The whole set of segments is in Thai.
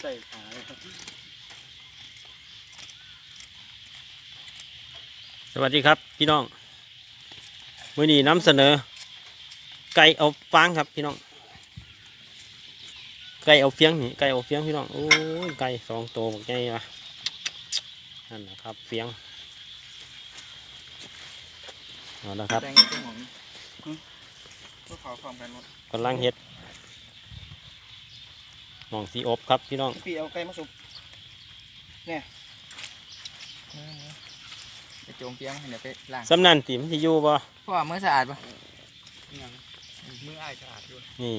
ใส่ขาสวัสดีครับพี่น้องมื่อนี้นำเสนอ ไก่เอาฟางครับพี่น้อง ไก่เอาเฟียงนี่ไก่เอาเฟียงพี่น้องโอ้ยไก่สองตัวบักใหญ่ละนั่นนะครับเฟียงเอาละครับแดงเจ้าหมองก็เผาพร้อมกันหมดกำลังเฮ็ดห มองสีอบครับพี่น้องพี่เอาไก่มาสุกไปโจมเปียงเดี๋ยวไปล้างสำนันติมันจะอยู่บ่เพราะว่ามือสะอาดปะมืออ้ายสะอาดด้วยนี่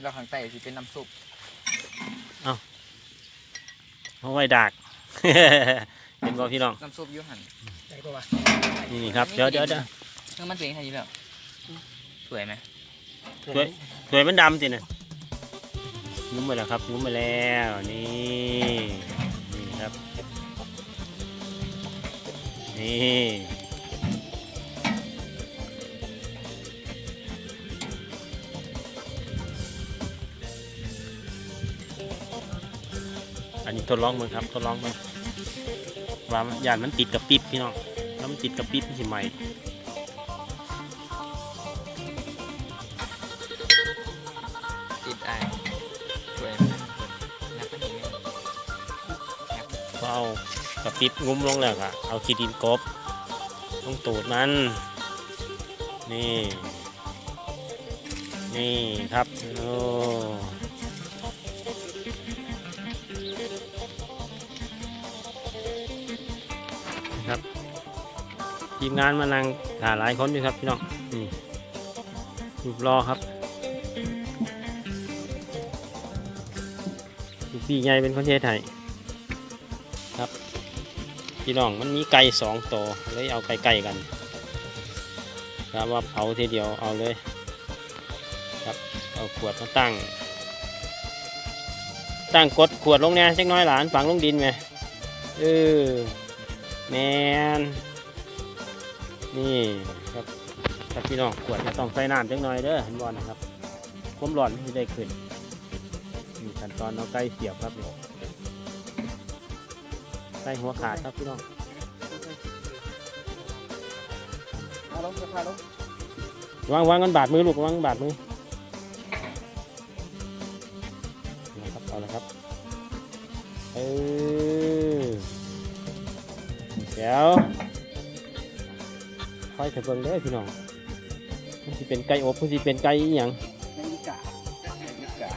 แล้วข้างใต้สิเป็นน้ำซุปเอาไว้ดากเห็นบ่พี่น้องน้ำซุปอยูหันใช่ปะวะนี่ครับเดี๋ยวเดี๋ยวเดี๋ยวเครื่องมันเป็นยังไงอยู่แล้วสวยไหม สวยสวยมันดำสินะงุ้มไปแล้วครับงุ้มไปแล้วนี่นี่ครับนี่อันนี้ทดลองมึงครับทดลองมึงว่ามันยานมันติดกับปิ๊บพี่น้องแล้วมันติดกับปิ๊บมันสิใหม่ เอากระปิบงุ้มลงแล้วก็เอาขี้ดินกบตรงตูดมัน นี่ นี่ครับโอ้ครับทีมงานมานั่งถ่ายหลายคนอยู่ครับพี่น้องนี่รูปรอครับลูกพี่ใหญ่เป็นคนเทศไทย พี่น้องมันมีไก่สองตัวเลยเอาไก่ไก่กันครับว่าเผาทีเดียวเอาเลย ครับเอาขวดมาตั้ง ตั้งกดขวดลงแน่จักน้อยหลานฝังลงดินไหมเออแมนนี่ครับครับพี่น้องขวดจะต้องใส่น้ำจักหน่อยเด้อห็นบอลนะครับความร้อนไม่ได้ขึ้นนี่ขั้นตอนเอาไก่เสียบครับ นี่ไก่หัวขาดครับพี่น้องมาลงพาลงวางวางกันบาดมือลูกวางบาดมือนะครับเอาละครับเออเดี๋ยวคอยเถอะเบิ่งเด้อพี่น้องมันสิเป็นไก่อบมันสิเป็นไก่อีหยังยังอีกาอีกา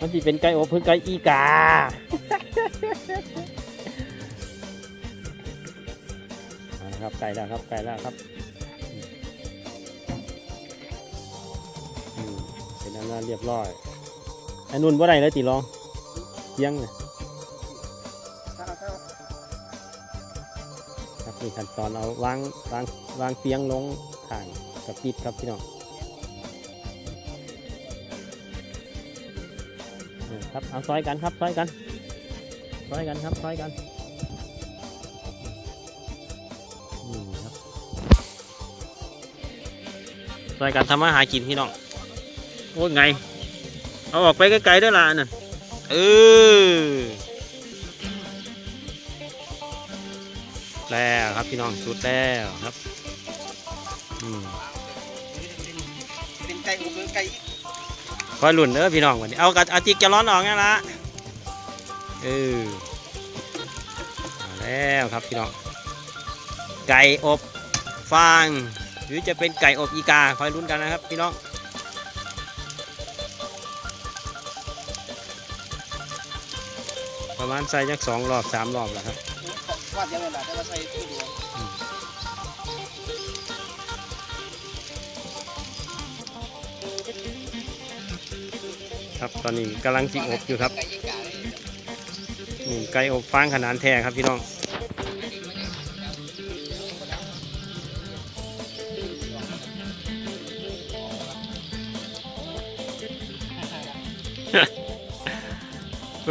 มันสิเป็นไก่อบเพื่อไก่อีกา เอาละครับไก่แล้วครับไก่แล้วครับเป็นอันนั้นเรียบร้อยอันนุ่นว่าไรแล้วตีลองเที่ยงเลยครับนี่ขั้นตอนเอาวางวางวางเตียงลงข้างกับปิดครับพี่น้องครับเอาซอยกันครับซอยกันซอยกันครับซอยกัน ซอยกันทำมาหากินพี่น้องโอ้ยไง เอาออกไปไกลๆด้วยล่ะอันนั่นเออแล้วครับพี่น้องสุดแล้วครับอืมเป็นไก่อบหรือไก่คอยหลุ่นเด้อพี่น้องวันนี้เอากระเอาจิกจะร้อนออกไงละเออเอาแล้วครับพี่น้อง ไก่อบฟาง หรือจะเป็นไก่อบอีกาคอยลุ้นกันนะครับพี่น้องประมาณใส่จักสองรอบสามรอบแล้วครับวาดยังไงล่ะแต่ว่าใส่ตู้เดียวครับตอนนี้กำลังจิอบอยู่ครับไก่ยี่กาเลยนี่ไก่อบฟางขนาดแท้ครับพี่น้อง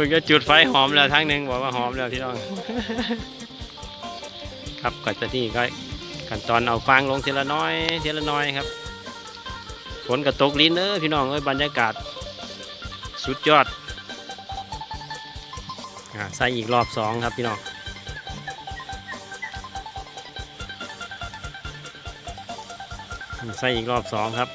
พิ่งจะจุดไฟหอมแล้วทั้งหนึ่งบอกว่าหอมแล้วพี่น้อง ครับก็จะนี่ก็ขั้นตอนเอาฟางลงทีละน้อยทีละน้อยครับฝนกระตกลิ้นเออพี่น้องเอ้ยบรรยากาศ สุดยอดใส่อีกรอบสองครับพี่น้องใส่อีกรอบสองครับ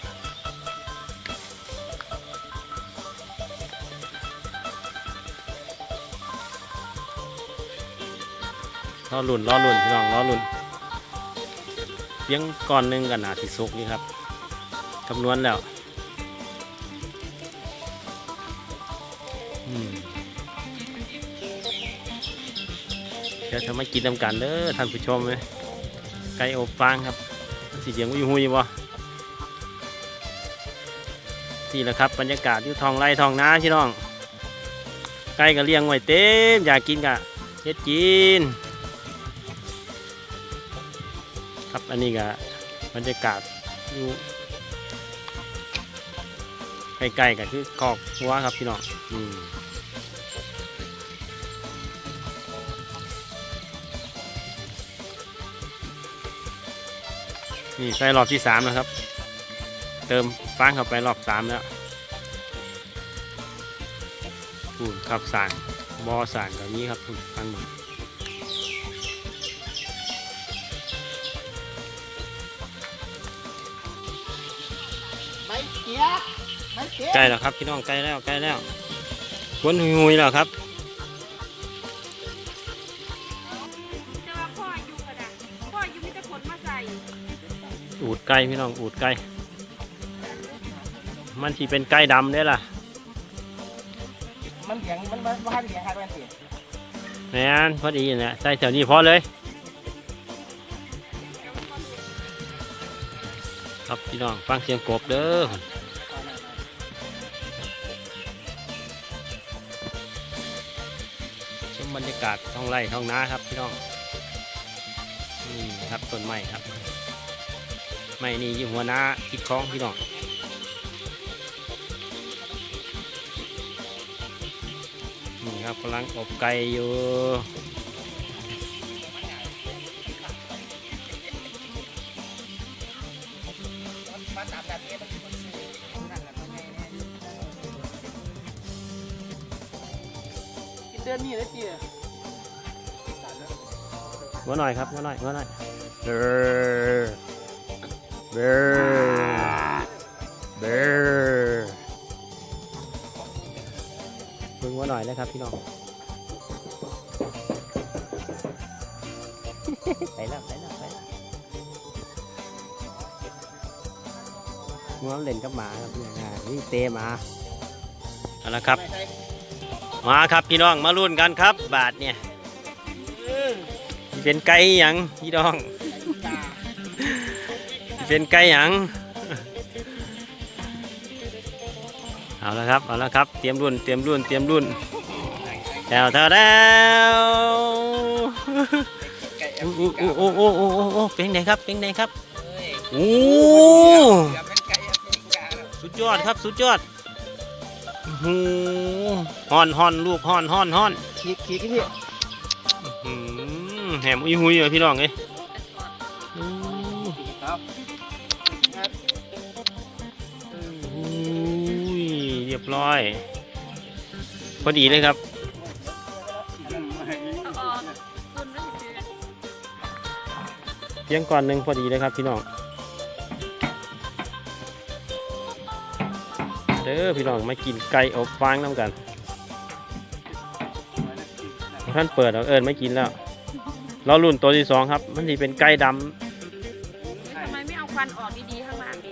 อลุ่นรอลุ่นพี่น้องรอลุ่นเพียงก่อนหนึงกันหนาที่สุกนี่ครับคำนวณแล้วเดี๋ยวทำมากินนำกันเด้อท่านผู้ชมเลยไก่อบฟางครับสีเสียงวิวหุยบ่นี่แหละครับบรรยากาศอยู่ทองไร่ทองนาพี่น้องไก่ก็เลี้ยงไว้เต็มอยากกินกะเฮ็ดกิน ครับอันนี้ก็บรรยากาศอยู่ใกล้ๆกันคือคอกหัวครับพี่น้องอืมนี่ใส่รอบที่สามนะครับ เติมฟางเข้าไปรอบสามแล้วปูนครับสางบอสางแบบนี้ครับคุณฟังหนึ่ง ไม่เกียไม่เกียใกล้แล้วครับ พี่น้องใกล้แล้วใกล้แล้ววนหุยๆแล้วครับแต่ว่าพ่ออยู่กันนะพ่ออยู่มีแต่ผลมาใส่อูดไก่พี่น้องอูดไก่มันที่เป็นไก่ดำได้อล่ะมันเสียงมันมันมันเสียงครับมันเสียงแม่นพอดีเนี่ยใส่แถวนี้พอเลย ครับพี่น้องฟังเสียงกบเด้อากาศท้องไร่ท้องนาครับพี่น้องนี่ครับต้นไม้ครับไม้นี่ยู่หัวนาคิดคล้องพี่น้องนี่ครับกำลังอบไก่อยู่มาตามแบบนี้มันเดือนั่นแหละมันไงเนี่ยกินเดือนนี้เลยเจี๋ย หัวหน่อยครับหัวหน่อยหัวหน่อยเบอร์เบอร์เบอร์เพิ่งหัวหน่อยนะครับพี่น้องไปแล้วไปแล้วไปแล้วงัวเล่นกับหมาครับพี่น้องอ่านี่เตะหมาเอาละครับ มาครับพี่น้องมาลุ้นกันครับ บาทเนี่ยสิ เป็นไก่หยังพี่น้องสิเป็นไก่หยังเอาละครับเอาละครับเตรียมรุ่นเตรียมรุ่นเตรียมรุ่นแถวแถวแล้วไก่โอ้โอ้โอ้โอ้โอ้โอ้โอ้เป็นไงครับเป็นไงครับโอ้เกือบเป็นไก่แอฟริกาแล้วสุดยอดครับสุดยอดโอ้โหฮอนฮอนลูกฮอนฮอนฮอนขีดขีดที่พี่อืม แหมอุ้ยหุยเลยพี่น้องเอ้ยอืมครับอุ้ยเรียบร้อย พอดีเลยครับเอาออกคุณไม่เจอเพียงก่อนหนึ่งพอดีเลยครับพี่น้อง เด้อพี่น้องมากินไก่อบฟางน้ำกันท่านเปิดเอาเอิญไม่กินแล้ว เราลุ่นตัวที่สองครับ มันที่เป็นไก่ดทำไมไม่เอาควันออกดีๆข้างล่างดี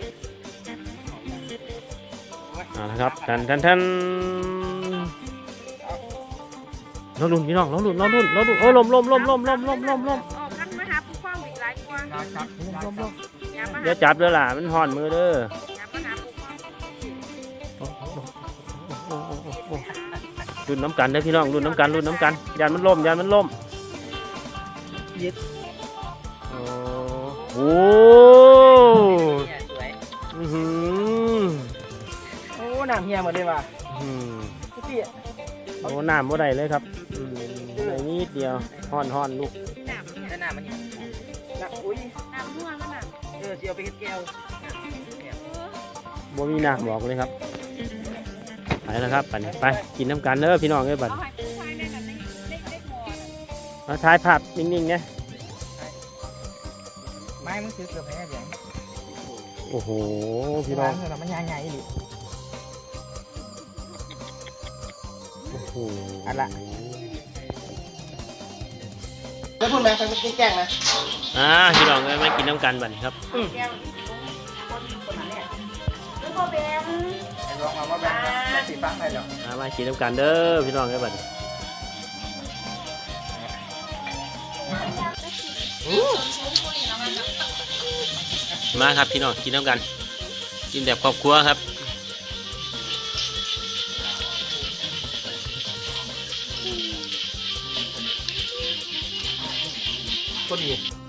ำอ่านะครับทันทันทันเราลุ่นพี่น้องเราลุ่นเราลุ่นเราลุ่นโอ้ลมลมลมลมลมลมลมลมออกกันมาหาผู้ฟ้องอีกหลายกว่าครับลมลมอย่ามาเดี๋ยหาวจับเด้อล่ะมันห่อนมือเด้ออย่ามาหาผู้ฟ้องรุ่นน้ำกันเด้อพี่น้องรุ่นน้ำกันรุ่นน้ำกันยานมันล่มยานมันล่ม ยึดโอ้โหสวยอื้อหือโอ้น้ำเฮียหมดเลยว่ะอืมพี่โอ้น้ำบ่ได้เลยครับอืมได้นิดเดียวห่อนห่อนลูกน้ำเนี่ยแต่น้ำมันน้ำอุ้ยน้ำม่วงนั่นน่ะเออเสียวไปเฮ็ดแก้วบ่มีน้ำบอกเลยครับ ไปแล้วครับบัดนี้ไปกินน้ำกันเด้อพี่น้องเอ้ยบัดเอาให้ผู้ชายได้ มาถ่ายภาพนิ่งๆเนี่ยไม้มึงซื้อเกือบแพ้เดี๋ยวโอ้โห พี่น้องเงินมันยังไงหรือโอ้โหอันละแล้วพูดไหมใครไม่แกล้งนะอ่าพี่น้องเอ้ยมากินน้ำกันบัดนี้ครับแกล้งคนคนนั้นเนี่ยแล้วก็แบมไอ้ร้องมาว่าแบบไม่สีฟ้าไปหรอกมามากินน้ำกันเด้อพี่น้องเอ้ยบัดนี้ มาครับพี่น้องกินน้ำกัน กินแบบครอบครัวครับก็ดี